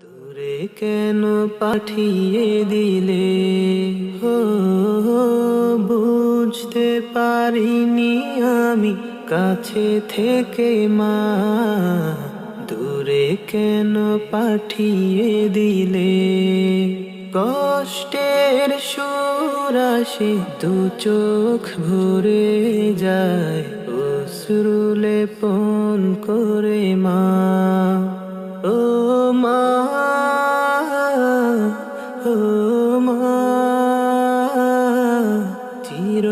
দূরে কেন পাঠিয়ে দিলে? হো বুঝতে পারিনি আমি কাছে থেকে মা। দূরে কেন পাঠিয়ে দিলে? কষ্টের সুরাশি দু চোখ ভরে যায়। অশ্রুলে পন করে মা। মা চির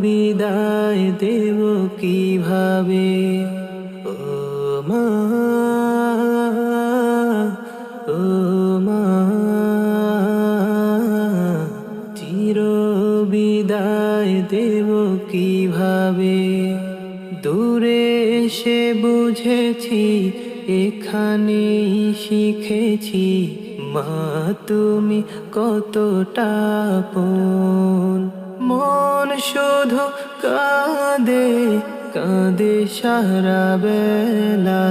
বিদায় দেব কীভাবে? ও মা ও মা চির বিদায় দেব কীভাবে? দূরে এসে বুঝেছি, এখানেই শিখেছি মা, তুমি কতটা আপন। মন শুধু কাঁদে কাঁদে সারা বেলা।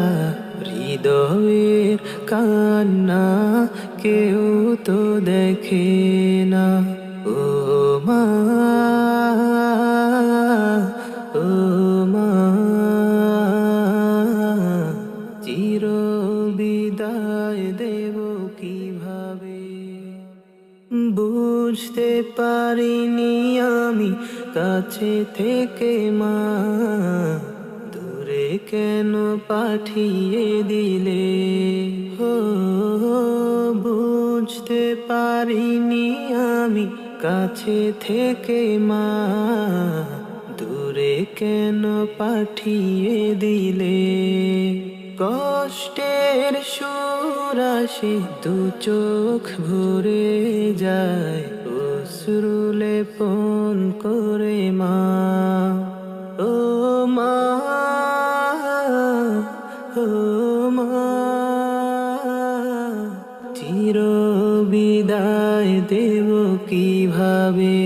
হৃদয়ের কান্না কেউ তো দেখে না। ও মা ও মা চির বিদায় দেব বুঝতে পারিনি আমি কাছে থেকে মা। দূরে কেন পাঠিয়ে দিলে? হো বুঝতে পারিনি আমি কাছে থেকে মা। দূরে কেন পাঠিয়ে দিলে? কষ্টের সুরাশি দু চোখ ভরে যায়, অশ্রুলে পন করে মা। ও মা ও মা চির বিদায় দেব কীভাবে?